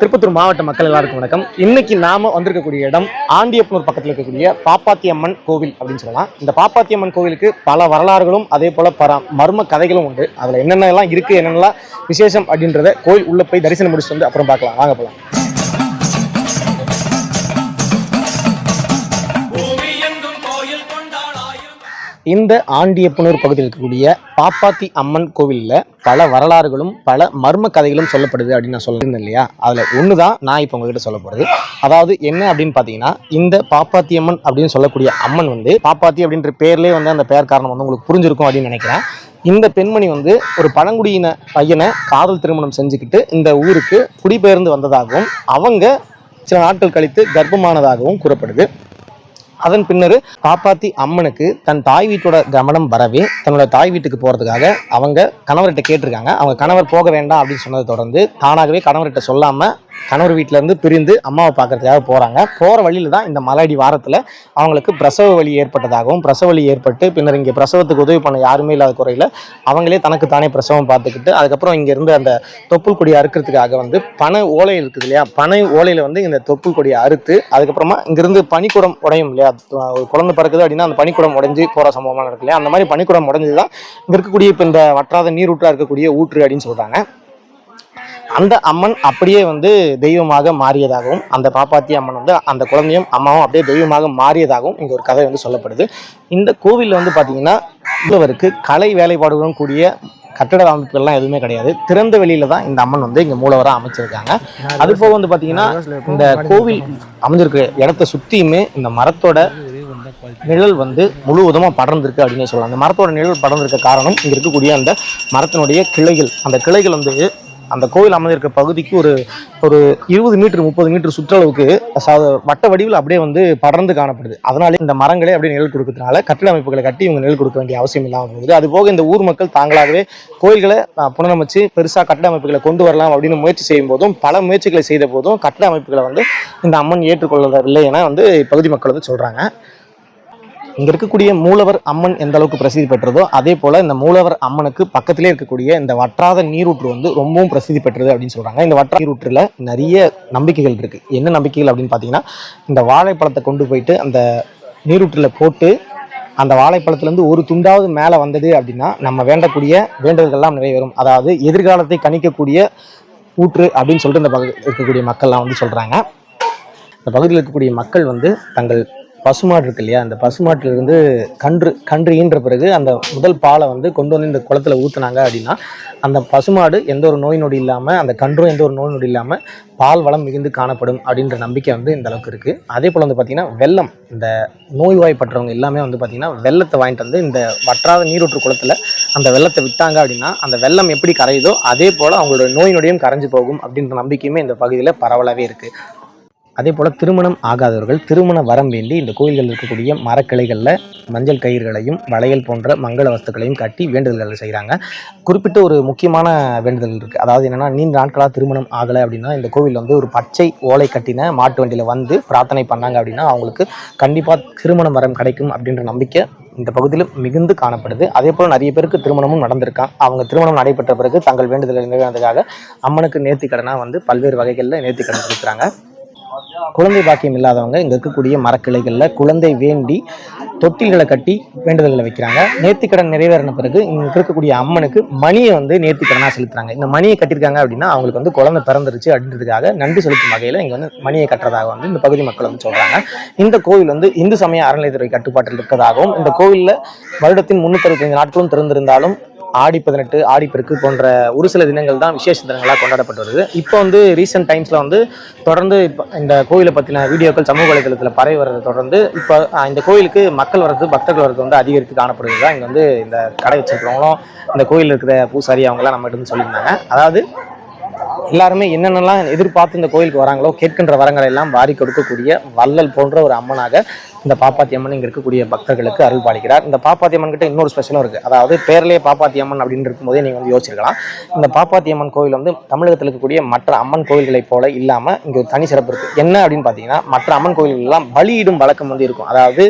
திருப்பத்தூர் மாவட்ட மக்கள் எல்லாருக்கும் வணக்கம். இன்னைக்கு நாம வந்திருக்கக்கூடிய இடம் ஆண்டியப்பனூர் பக்கத்தில் இருக்கக்கூடிய பாப்பாத்தியம்மன் கோவில் அப்படின்னு சொல்லலாம். இந்த பாப்பாத்தியம்மன் கோவிலுக்கு பல வரலாறுகளும் அதே போல பல மர்ம கதைகளும் உண்டு. அதுல என்னென்னலாம் இருக்கு என்னென்னலாம் விசேஷம் அப்படின்றத கோயில் உள்ள போய் தரிசனம் முடிச்சுட்டு வந்து அப்புறம் பார்க்கலாம். வாங்க போகலாம் இந்த ஆண்டியப்பனூர் பகுதியில் இருக்கக்கூடிய பாப்பாத்தி அம்மன் கோவிலில் பல வரலாறுகளும் பல மர்ம கதைகளும் சொல்லப்படுது அப்படின்னு நான் சொல்லியிருந்தேன் இல்லையா? அதில் ஒன்று தான் நான் இப்போ உங்ககிட்ட சொல்ல போகிறது அதாவது என்ன அப்படின்னு பார்த்தீங்கன்னா இந்த பாப்பாத்தி அம்மன் அப்படின்னு சொல்லக்கூடிய அம்மன் வந்து பாப்பாத்தி அப்படின்ற பேர்லேயே வந்து அந்த பெயர் காரணம் வந்து உங்களுக்கு புரிஞ்சிருக்கும் அப்படின்னு நினைக்கிறேன். இந்த பெண்மணி வந்து ஒரு பழங்குடியின பையனை காதல் திருமணம் செஞ்சுக்கிட்டு இந்த ஊருக்கு குடிபெயர்ந்து வந்ததாகவும் அவங்க சில நாட்கள் கழித்து கர்ப்பமானதாகவும் கூறப்படுது. அதன் பின்னர் காப்பாத்தி அம்மனுக்கு தன் தாய் வீட்டோட கவனம் வரவே தன்னோட தாய் வீட்டுக்கு போகிறதுக்காக அவங்க கணவர்கிட்ட கேட்டிருக்காங்க. அவங்க கணவர் போக வேண்டாம் அப்படின்னு சொன்னதை தொடர்ந்து தானாகவே கணவர்கிட்ட சொல்லாமல் கணவர் வீட்டிலேருந்து பிரிந்து அம்மாவை பார்க்கறதுக்காக போகிறாங்க போகிற வழியில தான் இந்த மலையடி வாரத்தில் அவங்களுக்கு பிரசவ வலி ஏற்பட்டதாகவும் பிரசவ வலி ஏற்பட்டு பின்னர் இங்கே பிரசவத்துக்கு உதவி பண்ண யாருமே இல்லாத குறையில் அவங்களே தனக்கு தானே பிரசவம் பார்த்துக்கிட்டு அதுக்கப்புறம் இங்கேருந்து அந்த தொப்புள் கொடியை அறுக்கிறதுக்காக வந்து பனை ஓலை இருக்குது இல்லையா? பனை ஓலையில் வந்து இந்த தொப்புள் கொடியை அறுத்து அதுக்கப்புறமா இங்கேருந்து பனிக்குடம் உடையும் இல்லையா? ஒரு குழந்தை பிறக்குது அப்படின்னா அந்த பனிக்குடம் உடைஞ்சு போகிற சம்பவமாக இருக்கு இல்லையா? அந்த மாதிரி பனிக்குடம் உடைஞ்சு தான் இங்கே இருக்கக்கூடிய இப்போ இந்த வற்றாத நீரூற்றாக இருக்கக்கூடிய ஊற்று அப்படின்னு சொல்கிறாங்க அந்த அம்மன் அப்படியே வந்து தெய்வமாக மாறியதாகவும் அந்த பாப்பாத்தி அம்மன் வந்து அந்த குழந்தையும் அம்மாவும் அப்படியே தெய்வமாக மாறியதாகவும் இங்கே ஒரு கதை வந்து சொல்லப்படுது. இந்த கோவிலில் வந்து பார்த்தீங்கன்னா இவருக்கு கலை வேலைப்பாடுகளும் கூடிய கட்டட அமைப்புகள்லாம் எதுவுமே கிடையாது. திறந்த வெளியில தான் இந்த அம்மன் வந்து இங்கே மூலவராக அமைச்சிருக்காங்க. அது போக வந்து பார்த்தீங்கன்னா இந்த கோவில் அமைஞ்சிருக்க இடத்த சுற்றியுமே இந்த மரத்தோட நிழல் வந்து முழுவதுமா படர்ந்திருக்கு அப்படின்னு சொல்லலாம். அந்த மரத்தோட நிழல் படர்ந்திருக்க காரணம் இங்கே இருக்கக்கூடிய அந்த மரத்தினுடைய கிளைகள். அந்த கிளைகள் வந்து அந்த கோவில் அமைந்திருக்க பகுதிக்கு ஒரு ஒரு இருபது மீட்டர் முப்பது மீட்டர் சுற்றளவுக்கு வட்ட வடிவில் அப்படியே வந்து படர்ந்து காணப்படுது. அதனாலே இந்த மரங்களே அப்படியே நிழல் கொடுக்கறதுனால கட்டிட அமைப்புகளை கட்டி இவங்க நிழல் கொடுக்க வேண்டிய அவசியம் இல்லாமல் போகுது. அது போக இந்த ஊர் மக்கள் தாங்களாகவே கோயில்களை புனரமைச்சு பெருசாக கட்டிட அமைப்புகளை கொண்டு வரலாம் அப்படின்னு முயற்சி செய்யும் போதும் பல முயற்சிகளை செய்த போதும் கட்டிட அமைப்புகளை வந்து இந்த அம்மன் ஏற்றுக்கொள்ளவில்லை என வந்து பகுதி மக்கள் வந்து சொல்கிறாங்க இங்கே இருக்கக்கூடிய மூலவர் அம்மன் எந்த அளவுக்கு பிரசித்தி பெற்றதோ அதே போல் இந்த மூலவர் அம்மனுக்கு பக்கத்திலே இருக்கக்கூடிய இந்த வற்றாத நீரூற்று வந்து ரொம்பவும் பிரசித்தி பெற்றது அப்படின்னு சொல்கிறாங்க இந்த வற்றாத நீரூற்றில் நிறைய நம்பிக்கைகள் இருக்குது என்ன நம்பிக்கைகள் அப்படின்னு பார்த்தீங்கன்னா இந்த வாழைப்பழத்தை கொண்டு போயிட்டு அந்த நீரூற்றில் போட்டு அந்த வாழைப்பழத்துலேருந்து ஒரு துண்டாவது மேலே வந்தது அப்படின்னா நம்ம வேண்டக்கூடிய வேண்டுதல்கள்லாம் நிறைவேறும். அதாவது எதிர்காலத்தை கணிக்கக்கூடிய ஊற்று அப்படின்னு சொல்லிட்டு இந்த பகுதி இருக்கக்கூடிய மக்கள்லாம் வந்து சொல்கிறாங்க இந்த பகுதியில் இருக்கக்கூடிய மக்கள் வந்து தங்கள் பசுமாடு இருக்கு இல்லையா அந்த பசுமாட்டிலிருந்து கன்று கன்று ஈன்ற பிறகு அந்த முதல் பாலை வந்து கொண்டு வந்து இந்த குளத்துல ஊற்றுனாங்க அப்படின்னா அந்த பசுமாடு எந்த ஒரு நோய் நொடி இல்லாமல் அந்த கன்றும் எந்த ஒரு நோய் நொடி இல்லாமல் பால் வளம் மிகுந்து காணப்படும் அப்படின்ற நம்பிக்கை வந்து இந்த அளவுக்கு இருக்குது அதே போல் வந்து பார்த்திங்கன்னா வெள்ளம் இந்த நோய்வாய்ப்பட்டவங்க எல்லாமே வந்து பார்த்திங்கன்னா வெள்ளத்தை வாங்கிட்டு வந்து இந்த வற்றாத நீரூற்று குளத்தில் அந்த வெள்ளத்தை விட்டாங்க அப்படின்னா அந்த வெள்ளம் எப்படி கரையுதோ அதே போல் அவங்களோட நோய் நொடியும் கரைஞ்சு போகும் அப்படின்ற நம்பிக்கையுமே இந்த பகுதியில் பரவலாகவே இருக்குது அதே போல் திருமணம் ஆகாதவர்கள் திருமண வரம் வேண்டி இந்த கோயில்கள் இருக்கக்கூடிய மரக்கிளைகளில் மஞ்சள் கயிறுகளையும் வளையல் போன்ற மங்கள வஸ்துக்களையும் கட்டி வேண்டுதல்கள் செய்கிறாங்க குறிப்பிட்ட ஒரு முக்கியமான வேண்டுதல் இருக்குது அதாவது என்னென்னா நீண்ட நாட்களாக திருமணம் ஆகலை அப்படின்னா இந்த கோவில் வந்து ஒரு பச்சை ஓலை கட்டின மாட்டு வண்டியில் வந்து பிரார்த்தனை பண்ணாங்க அப்படின்னா அவங்களுக்கு கண்டிப்பாக திருமணம் வரம் கிடைக்கும் அப்படின்ற நம்பிக்கை இந்த பகுதியில் மிகுந்து காணப்படுது. அதே போல் நிறைய பேருக்கு திருமணமும் நடந்திருக்கான் அவங்க திருமணம் நடைபெற்ற பிறகு தங்கள் வேண்டுதலை நிறைவேறதுக்காக அம்மனுக்கு நேர்த்திக்கடனாக வந்து பல்வேறு வகைகளில் நேர்த்திக்கடன் கொடுக்குறாங்க. குழந்தை பாக்கியம் இல்லாதவங்க இங்கே இருக்கக்கூடிய மரக்கிளைகளில் குழந்தை வேண்டி தொட்டில்களை கட்டி வேண்டுதல்களை வைக்கிறாங்க. நேர்த்திக்கடன் நிறைவேறின பிறகு இங்கே இருக்கக்கூடிய அம்மனுக்கு மணியை வந்து நேர்த்திக்கடனாக செலுத்துறாங்க. இந்த மணியை கட்டியிருக்காங்க அப்படின்னா அவங்களுக்கு வந்து குழந்தை பிறந்துருச்சு அப்படின்றதுக்காக நன்றி செலுத்தும் வகையில் இங்கே வந்து மணியை கட்டுறதாக வந்து இந்த பகுதி மக்கள் வந்து சொல்கிறாங்க இந்த கோவில் வந்து இந்து சமய அறநிலையத்துறை கட்டுப்பாட்டில் இருக்கிறதாகவும் இந்த கோவிலில் வருடத்தின் முன்னூற்றி நாட்களும் திறந்திருந்தாலும் ஆடி பதினெட்டு ஆடிப்பெருக்கு போன்ற ஒரு சில தினங்கள் தான் விசேஷ தினங்களாக கொண்டாடப்பட்டு வருது. இப்போ வந்து ரீசெண்ட் டைம்ஸில் வந்து தொடர்ந்து இப்போ இந்த கோயிலை பற்றின வீடியோக்கள் சமூக வலைதளத்தில் பரவி வர்றதை தொடர்ந்து இப்போ இந்த கோயிலுக்கு மக்கள் வர்றது பக்தர்கள் வர்றது வந்து அதிகரித்து காணப்படுது தான் இங்கே வந்து இந்த கடை வச்சிருக்கிறவங்களும் இந்த கோயில் இருக்கிற பூசாரி அவங்கெல்லாம் நம்மகிட்ட வந்து சொல்லியிருந்தாங்க. அதாவது எல்லாருமே என்னென்னலாம் எதிர்பார்த்து இந்த கோயிலுக்கு வராங்களோ கேட்கின்ற வரங்களை எல்லாம் வாரி கொடுக்கக்கூடிய வள்ளல் போன்ற ஒரு அம்மனாக இந்த பாப்பாத்தியம்மன் இங்கே இருக்கக்கூடிய பக்தர்களுக்கு அருள் பாலிக்கிறார். இந்த பாப்பாத்தியம்மன் கிட்ட இன்னொரு ஸ்பெஷலும் இருக்குது அதாவது பேர்லேயே பாப்பாத்தியம்மன் அப்படின்னு இருக்கும்போதே நீங்கள் வந்து யோசிச்சிருக்கலாம். இந்த பாப்பாத்தி அம்மன் கோவில் வந்து தமிழகத்தில் இருக்கக்கூடிய மற்ற அம்மன் கோவில்களைப் போல இல்லாமல் இங்கே ஒரு தனி சிறப்பு இருக்குது என்ன அப்படின்னு பார்த்தீங்கன்னா மற்ற அம்மன் கோவில்கள்லாம் பலியிடும் வழக்கம் வந்து இருக்கும். அதாவது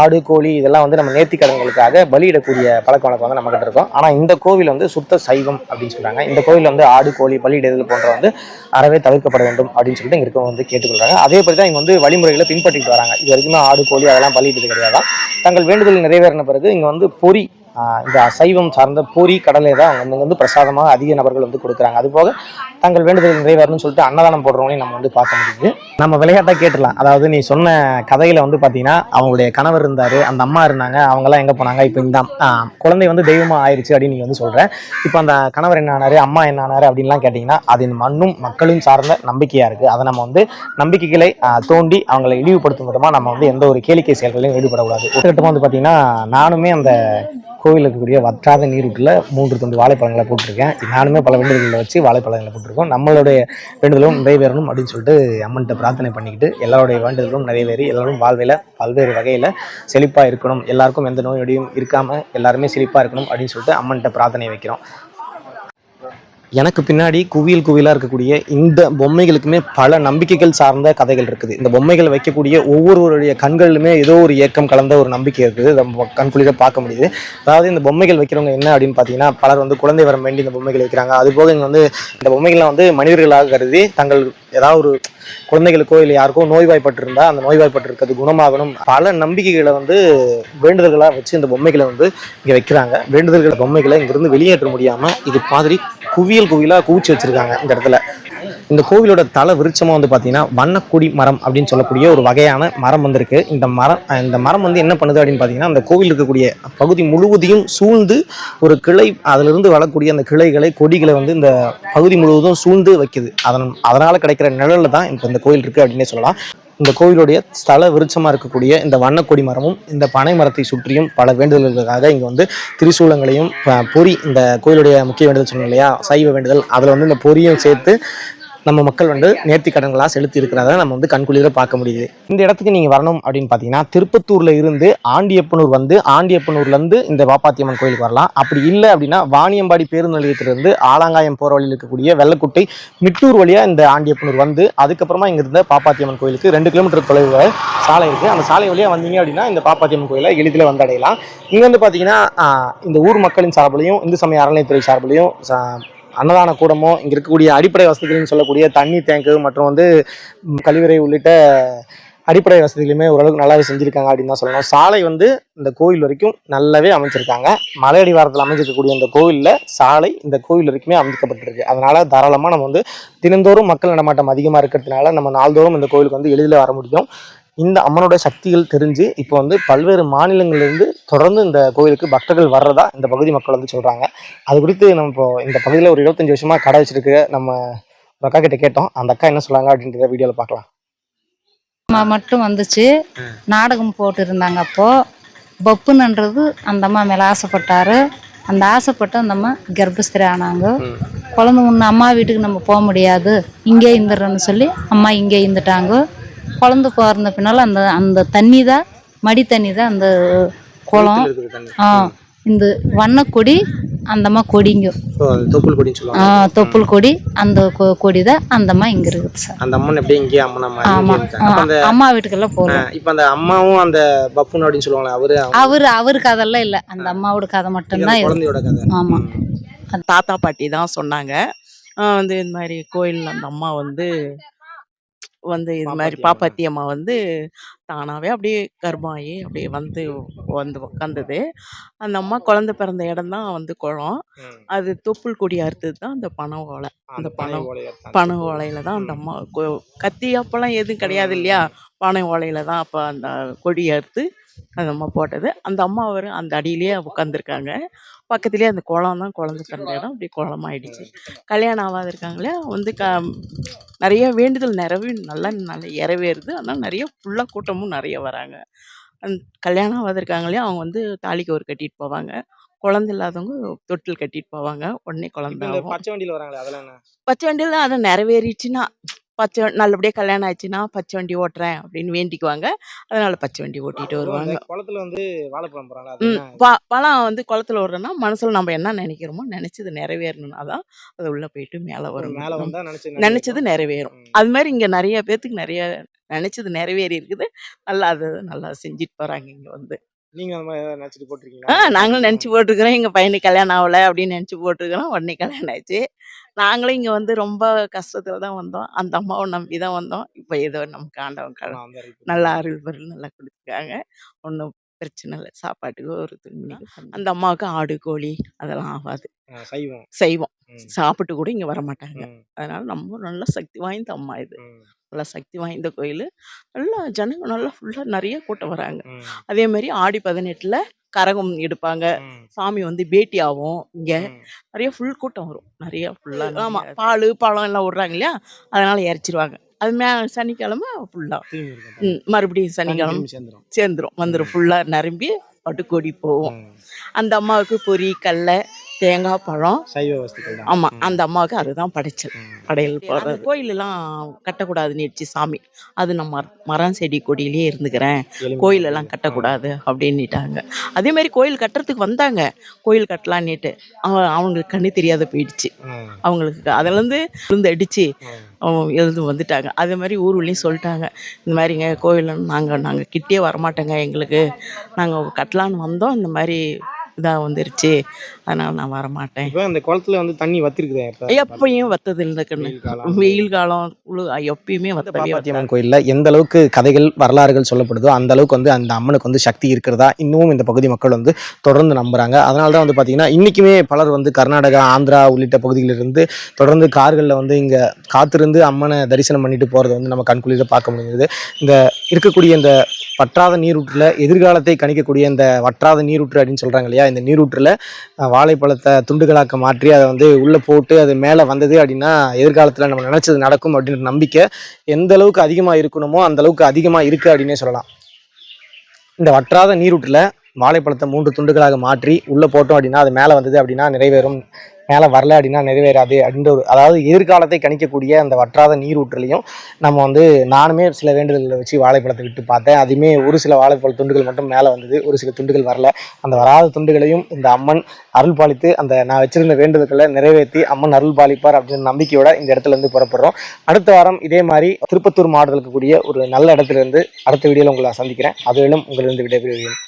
ஆடு கோழி இதெல்லாம் வந்து நம்ம நேர்த்திக்கடன்களுக்காக பலியிடக்கூடிய பழக்க வழக்கம் வந்து நம்மகிட்ட இருக்கும். ஆனால் இந்த கோவில் வந்து சுத்த சைவம் அப்படின்னு சொல்கிறாங்க இந்த கோவில் வந்து ஆடு கோழி பலியிடுதல் போன்ற வந்து அறவே தவிர்க்கப்பட வேண்டும் அப்படின்னு சொல்லிட்டு இங்கே இருக்கவங்க வந்து கேட்டுக்கொள்கிறாங்க அதே மாதிரி தான் இங்கே வந்து வழிமுறைகளை பின்பற்றிட்டு வராங்க. இது வரைக்குமே ஆடு கோழி அதெல்லாம் பலியிட்டது கிடையாது? தங்கள் வேண்டுதல் நிறைவேறின பிறகு இங்கே வந்து பொறி இந்த அசைவம் சார்ந்த பூரி கடலை தான் அவங்க வந்து- வந்து பிரசாதமாக அதிக நபர்கள் வந்து கொடுக்குறாங்க. அது போக தங்கள் வேண்டுதல் நிறைவேறணும்னு சொல்லிட்டு அன்னதானம் போடுறவங்களையும் நம்ம வந்து பார்க்க முடியுது. நம்ம விளையாட்டாக கேட்டுடலாம். அதாவது நீ சொன்ன கதையில் வந்து பார்த்தீங்கன்னா அவங்களுடைய கணவர் இருந்தார் அந்த அம்மா இருந்தாங்க அவங்கெல்லாம் எங்கே போனாங்க? இப்போ இந்த குழந்தை வந்து தெய்வமாக ஆயிடுச்சு அப்படின்னு நீ வந்து சொல்கிறேன் இப்போ அந்த கணவர் என்ன ஆனாரு அம்மா என்ன ஆனாரு அப்படின்லாம் கேட்டிங்கன்னா அது இந்த மண்ணும் மக்களும் சார்ந்த நம்பிக்கையாக இருக்குது அதை நம்ம வந்து நம்பிக்கைகளை தோண்டி அவங்களை இழிவுபடுத்தும் விதமாக நம்ம வந்து எந்த ஒரு கேளிக்கை செயல்களையும் ஈடுபடக்கூடாது. ஒட்டுக்கட்டமாக வந்து பார்த்திங்கன்னா நானுமே அந்த கோவில் இருக்கக்கூடிய வற்றாத நீருக்குள்ள மூன்று துண்டு வாழைப்பழங்களை போட்டிருக்கேன். நானுமே பல வேண்டுதல்களை வச்சு வாழைப்பழங்களை போட்டிருக்கோம். நம்மளுடைய வேண்டுதலும் நிறைவேறணும் அப்படின்னு சொல்லிட்டு அம்மன்கிட்ட பிரார்த்தனை பண்ணிக்கிட்டு எல்லாருடைய வேண்டுதலும் நிறைவேறி எல்லாரும் வாழ்வில் பல்வேறு வகையில் செழிப்பாக இருக்கணும். எல்லாருக்கும் எந்த நோயோடையும் இருக்காமல் எல்லாருமே செழிப்பாக இருக்கணும் அப்படின்னு சொல்லிட்டு அம்மன்கிட்ட பிரார்த்தனை வைக்கிறோம். எனக்கு பின்னாடி குவியல் குவியலாக இருக்கக்கூடிய இந்த பொம்மைகளுக்குமே பல நம்பிக்கைகள் சார்ந்த கதைகள் இருக்குது. இந்த பொம்மைகள் வைக்கக்கூடிய ஒவ்வொருவருடைய கண்களிலுமே ஏதோ ஒரு ஏக்கம் கலந்த ஒரு நம்பிக்கை இருக்குது. நம்ம கண்குளிர பார்க்க முடியுது. அதாவது இந்த பொம்மைகள் வைக்கிறவங்க என்ன அப்படின்னு பார்த்தீங்கன்னா பலர் வந்து குழந்தை வரம் வேண்டி இந்த பொம்மைகள் வைக்கிறாங்க. அதுபோக இங்கே வந்து இந்த பொம்மைகள்லாம் வந்து மனிதர்களாக கருதி தங்கள் ஏதாவது ஒரு குழந்தைகளுக்கோ இல்லை யாருக்கோ நோய்வாய்ப்பட்டிருந்தா அந்த நோய்வாய்ப்பட்டிருக்கிறது குணமாகணும். பல நம்பிக்கைகளை வந்து வேண்டுதல்களாக வச்சு இந்த பொம்மைகளை வந்து இங்கே வைக்கிறாங்க. வேண்டுதல்கள் பொம்மைகளை இங்கிருந்து வெளியேற்ற முடியாமல் இது மாதிரி குவியல் குவியலாக குவிச்சு வச்சுருக்காங்க இந்த இடத்துல. இந்த கோவிலோட தலை விருட்சமாக வந்து பார்த்தீங்கன்னா வண்ணக்குடி மரம் அப்படின்னு சொல்லக்கூடிய ஒரு வகையான மரம் வந்திருக்கு இந்த மரம் இந்த மரம் வந்து என்ன பண்ணுது அப்படின்னு பார்த்தீங்கன்னா அந்த கோவில் இருக்கக்கூடிய பகுதி முழுவதையும் சூழ்ந்து ஒரு கிளை அதிலிருந்து வரக்கூடிய அந்த கிளைகளை கொடிகளை வந்து இந்த பகுதி முழுவதும் சூழ்ந்து வைக்குது. அதன் அதனால் கிடைக்கிற நிழல்ல தான் இப்போ இந்த கோயில் இருக்குது அப்படின்னே சொல்லலாம். இந்த கோவிலுடைய ஸ்தல விருட்சமாக இருக்கக்கூடிய இந்த வண்ணக்கொடி மரமும் இந்த பனை மரத்தை சுற்றியும் பல வேண்டுதல்களுக்காக இங்கே வந்து திரிசூலங்களையும் பொறி இந்த கோயிலுடைய முக்கிய வேண்டுதல் சொன்னோம் இல்லையா? சைவ வேண்டுதல். அதில் வந்து இந்த பொரியும் சேர்த்து நம்ம மக்கள் வந்து நேர்த்தி கடன்களாக செலுத்தி இருக்கிறத நம்ம வந்து கண்குளிர பார்க்க முடியுது. இந்த இடத்துக்கு நீங்கள் வரணும் அப்படின்னு பார்த்தீங்கன்னா திருப்பத்தூரில் இருந்து ஆண்டியப்பனூர் வந்து ஆண்டியப்பனூர்லேருந்து இந்த பாப்பாத்தியம்மன் கோயிலுக்கு வரலாம். அப்படி இல்லை அப்படின்னா வாணியம்பாடி பேருந்து நிலையத்திலிருந்து ஆலாங்காயம் போகிற வழியில் இருக்கக்கூடிய வெள்ளக்குட்டை மிட்டூர் வழியாக இந்த ஆண்டியப்பனூர் வந்து அதுக்கப்புறமா இங்கே இருந்த பாப்பாத்தியம்மன் கோயிலுக்கு ரெண்டு கிலோமீட்டர் தொலைவில் சாலை இருக்குது அந்த சாலை வழியாக வந்தீங்க அப்படின்னா இந்த பாப்பாத்தியம்மன் கோயிலை எளிதில் வந்தடையலாம். இங்கே வந்து பார்த்தீங்கன்னா இந்த ஊர் மக்களின் சார்பிலையும் இந்து சமய அறநிலைத்துறை சார்பிலையும் அன்னதான கூடமோ இங்கே இருக்கக்கூடிய அடிப்படை வசதிகள்னு சொல்லக்கூடிய தண்ணி டேங்கு மற்றும் வந்து கழிவறை உள்ளிட்ட அடிப்படை வசதிகளுமே ஓரளவுக்கு நல்லாவே செஞ்சுருக்காங்க அப்படின்னு தான் சொல்லணும். சாலை வந்து இந்த கோயில் வரைக்கும் நல்லாவே அமைச்சிருக்காங்க மலையடி வாரத்தில் அமைஞ்சிருக்கக்கூடிய இந்த கோவிலில் சாலை இந்த கோவில் வரைக்குமே அமைக்கப்பட்டிருக்கு. அதனால் தாராளமாக நம்ம வந்து தினந்தோறும் மக்கள் நடமாட்டம் அதிகமாக இருக்கிறதுனால நம்ம நாள்தோறும் இந்த கோயிலுக்கு வந்து எளிதில் வர முடியும். இந்த அம்மனோட சக்திகள் தெரிஞ்சு இப்போ வந்து பல்வேறு மாநிலங்கள்லேருந்து தொடர்ந்து இந்த கோயிலுக்கு பக்தர்கள் வர்றதா இந்த பகுதி மக்கள் வந்து சொல்கிறாங்க அது குறித்து நம்ம இப்போ இந்த பகுதியில் ஒரு இருபத்தஞ்சி வருஷமாக கடை வச்சிருக்கு. நம்ம ஒரு அக்கா கிட்ட கேட்டோம். அந்த அக்கா என்ன சொன்னாங்க அப்படின்றத வீடியோவில் பார்க்கலாம். அம்மா மட்டும் வந்துச்சு. நாடகம் போட்டு இருந்தாங்க அப்போ. பப்புன்னுன்றது அந்த அம்மா மேலே ஆசைப்பட்டாரு. அந்த ஆசைப்பட்டு அந்த அம்மா கர்ப்பஸ்திரி ஆனாங்க. குழந்தை ஒன்று அம்மா வீட்டுக்கு நம்ம போக முடியாது. இங்கே இருந்துடுறோன்னு சொல்லி அம்மா இங்கே இருந்துட்டாங்க. குழந்தை பிறந்த பின்னால் அந்த அந்த தண்ணி தான் மடி தண்ணி தான் அந்த குளம். ஆ இந்த வண்ணக்கொடி அந்த அம்மா கொடிங்க. ஓ, அது தொப்புள் கொடின்னு ஆ, தொப்புள் கொடி அந்த கொ- கொடி தான் அந்த அம்மா இங்கே இருக்குது சார். அந்த அம்மன் எப்படியே இங்கேயே அம்மன் அம்மா ஆமா. அம்மா வீட்டுக்கெல்லாம் போகிறோம் இப்போ அந்த அம்மாவும் அந்த பப்புன் அப்படின்னு சொல்லுவாங்களே அவரு அவரு அவருக்கு அதெல்லாம் இல்லை. அந்த அம்மாவோட கதை மட்டும்தான் குழந்தையோட கதை. ஆமா. தாத்தா பாட்டி தான் சொன்னாங்க. வந்து இந்த மாதிரி கோயில் அந்த அம்மா வந்து வந்து இது மாதிரி பாப்பாத்தி பாப்பாத்தி அம்மா வந்து தானாகவே அப்படியே கர்மாயி அப்படியே வந்து வந்து உக்காந்தது. அந்த அம்மா குழந்தை பிறந்த இடம் தான் வந்து குளம். ம். அது தொப்புள் கொடி அறுத்தது தான் அந்த பனை ஓலை. அந்த பனை பணம் ஓலையை எடுத்தாங்க. பனை ஓலையில தான் அந்த அம்மா கொ- கத்தி அப்பெல்லாம் எதுவும் கிடையாது இல்லையா? பனை ஓலையில தான் அப்போ அந்த கொடி அறுத்து அந்த அம்மா போட்டது. அந்த அம்மா அவர் அந்த அடியிலேயே உட்காந்துருக்காங்க பக்கத்துலேயே அந்த குளம் தான் குழந்தை பிறந்த இடம். அப்படி குளமாயிடுச்சு. கல்யாணம் ஆகாத இருக்காங்களே வந்து க நிறைய வேண்டுதல் நிறைவே நல்லா நல்லா நிறைவேறுது. ஆனால் நிறைய ஃபுல்லாக கூட்டமும் நிறைய வராங்க. அந் கல்யாணம் ஆகாத இருக்காங்களே அவங்க வந்து தாலிக்கு ஒரு கட்டிட்டு போவாங்க. குழந்தை இல்லாதவங்க தொட்டில் கட்டிட்டு போவாங்க. உடனே குழந்தை இந்த ஆகும். பச்சை வண்டியில வராங்களே அதெல்லாம் என்ன? பச்சை வண்டியில் அதை நிறைவேறிச்சுன்னா பச்சை நல்லபடியாக கல்யாணம் ஆச்சுன்னா பச்சை வண்டி ஓட்டுறேன் அப்படின்னு வேண்டிக்குவாங்க. அதனால பச்சை வண்டி ஓட்டிட்டு வருவாங்க. குளத்துல வந்து வாழைப்பழம் போறாங்க ம். ப பழம் வந்து குளத்துல விடுறோன்னா மனசில் நம்ம என்ன நினைக்கிறோமோ நினச்சது நிறைவேறணும்னா தான் அது உள்ளே போயிட்டு மேலே வரும். மேல வந்தா நினைச்சு நினச்சது நிறைவேறும்? அது மாதிரி இங்கே நிறைய பேர்த்துக்கு நிறைய நினச்சது நிறைவேறி இருக்குது நல்லா அது நல்லா செஞ்சுட்டு போகிறாங்க இங்கே வந்து. நீங்க அந்த மாதிரி ஏதாவது நினைச்சிட்டு ஆ போட்டிருக்கீங்களா நாங்களும் நினச்சி போட்டிருக்கிறோம். எங்கள் பையனுக்கு கல்யாணம் ஆகலை அப்படின்னு நினச்சி போட்டிருக்கிறோம். உடனே கல்யாணம் ஆச்சு நாங்களும் இங்கே வந்து ரொம்ப கஷ்டத்தில் தான் வந்தோம். அந்த அம்மாவை நம்பி தான் வந்தோம். இப்போ ஏதோ நமக்கு ஆண்டவன் அந்த அறிவிப்பு. நல்லா அருள் பொருள் நல்லா கொடுத்துருக்காங்க. ஒன்றும் பிரச்சனை இல்லை. சாப்பாட்டுக்கு ஒரு துணி அந்த அம்மாவுக்கு ஆடு கோழி அதெல்லாம் ஆகாது. ஆ, சைவம். செய்வோம் ம், சாப்பிட்டு கூட இங்கே வர மாட்டாங்க ம், அதனால ரொம்ப நல்ல சக்தி வாய்ந்த அம்மா இது. ம், நல்லா சக்தி வாய்ந்த கோயில். நல்லா ஜனங்க நல்லா ஃபுல்லாக நிறைய கூட்டம் வராங்க. அதே மாதிரி ஆடி பதினெட்டில் கரகம் எடுப்பாங்க. சாமி வந்து பேட்டி ஆகும் இங்கே. நிறைய ஃபுல் கூட்டம் வரும். நிறைய ஃபுல்லாக ஆமாம் பால் பழம் எல்லாம் விட்றாங்க இல்லையா? அதனால இறச்சிருவாங்க. அது மே சனிக்கிழமை ஃபுல்லாக. ம் மறுபடியும் சனிக்கிழமை. சேர்ந்துரும். வந்துடும் ஃபுல்லாக நிரம்பி பட்டுக்கோடி போகும் ம். அந்த அம்மாவுக்கு பொரி கடலை தேங்காய் பழம். சைவ வஸ்துக்கள் ஆமாம் அந்த அம்மாவுக்கு அதுதான் படைச்சல். படையல் போடுறது. கோயிலெல்லாம் கட்டக்கூடாதுன்னு நினச்சி சாமி. அது நான் மர மரம் செடி கொடியிலேயே இருந்துக்கிறேன். கோயிலெல்லாம் கட்டக்கூடாது அப்படின்னுட்டாங்க. அதே மாதிரி கோயில் கட்டுறதுக்கு வந்தாங்க. கோயில் கட்டலான்னுட்டு அவ- அவங்களுக்கு கண்ணு தெரியாத போயிடுச்சு. அவங்களுக்கு அதுலேருந்து விழுந்து அடித்து எழுந்து வந்துட்டாங்க. அதே மாதிரி ஊர்லேயும் சொல்லிட்டாங்க. இந்த மாதிரிங்க கோயில் நாங்கள் நாங்கள் கிட்டே வரமாட்டோங்க எங்களுக்கு. நாங்கள் கட்டலான்னு வந்தோம். இந்த மாதிரி இதாக வந்துருச்சு. அதனால் நான் வரமாட்டேன். இப்ப இந்த குளத்துல வந்து தண்ணி வத்திருக்குதே இப்ப எப்பயும் வத்தது இல்லை கண்ணு. வெயில் காலம். குளு- எப்பயுமே இந்த வத்தவே. அம்மன் கோயில்ல எந்த அளவுக்கு கதைகள் வரலாறுகள் சொல்லப்படுதோ அந்த அளவுக்கு வந்து அந்த அம்மனுக்கு வந்து சக்தி இருக்கிறதா இன்னமும் இந்த பகுதி மக்கள் வந்து தொடர்ந்து நம்புறாங்க. அதனால தான் வந்து பாத்தீங்கன்னா இன்னைக்குமே பலர் வந்து கர்நாடகா ஆந்திரா உள்ளிட்ட பகுதிகளிலிருந்து தொடர்ந்து கார்களில் வந்து இங்க காத்திருந்து அம்மனை தரிசனம் பண்ணிட்டு போறதை வந்து நம்ம கண்குளிர பார்க்க முடியுது இந்த இருக்கக்கூடிய இந்த வற்றாத நீரூற்றில் எதிர்காலத்தை கணிக்கக்கூடிய இந்த வற்றாத நீரூற்று அப்படின்னு சொல்றாங்க இல்லையா இந்த நீரூற்றில் வாழைப்பழத்தை துண்டுகளாக்க மாற்றி அதை வந்து உள்ளே போட்டு அது மேலே வந்தது அப்படின்னா எதிர்காலத்தில் நம்ம நினச்சது நடக்கும் அப்படின்ற நம்பிக்கை எந்த அளவுக்கு அதிகமாக இருக்கணுமோ அந்த அளவுக்கு அதிகமாக இருக்குது அப்படின்னே சொல்லலாம். இந்த வற்றாத நீரூற்றில் வாழைப்பழத்தை மூன்று துண்டுகளாக மாற்றி உள்ளே போட்டோம் அப்படின்னா அது மேலே வந்தது அப்படின்னா நிறைவேறும். மேலே வரல அப்படின்னா நிறைவேறாது அப்படின்ற ஒரு அதாவது எதிர்காலத்தை கணிக்கக்கூடிய அந்த வற்றாத நீரூற்றுலையும் நம்ம வந்து நானுமே சில வேண்டுதல்களை வச்சு வாழைப்பழத்தை விட்டு பார்த்தேன். அதுவுமே ஒரு சில வாழைப்பழ துண்டுகள் மட்டும் மேலே வந்தது ஒரு சில துண்டுகள் வரல. அந்த வராத துண்டுகளையும் இந்த அம்மன் அருள் பாலித்து அந்த நான் வச்சிருந்த வேண்டுதல்களை நிறைவேற்றி அம்மன் அருள் பாலிப்பார் அப்படின்ற நம்பிக்கையோட இந்த இடத்துல இருந்து புறப்படுறோம். அடுத்த வாரம் இதே மாதிரி திருப்பத்தூர் மாவட்டத்தில் இருக்கக்கூடிய ஒரு நல்ல இடத்துல இருந்து அடுத்த வீடியோவில் உங்களை நான் சந்திக்கிறேன். அதுவிலும் உங்களிருந்து விடைபெறுகிறேன்.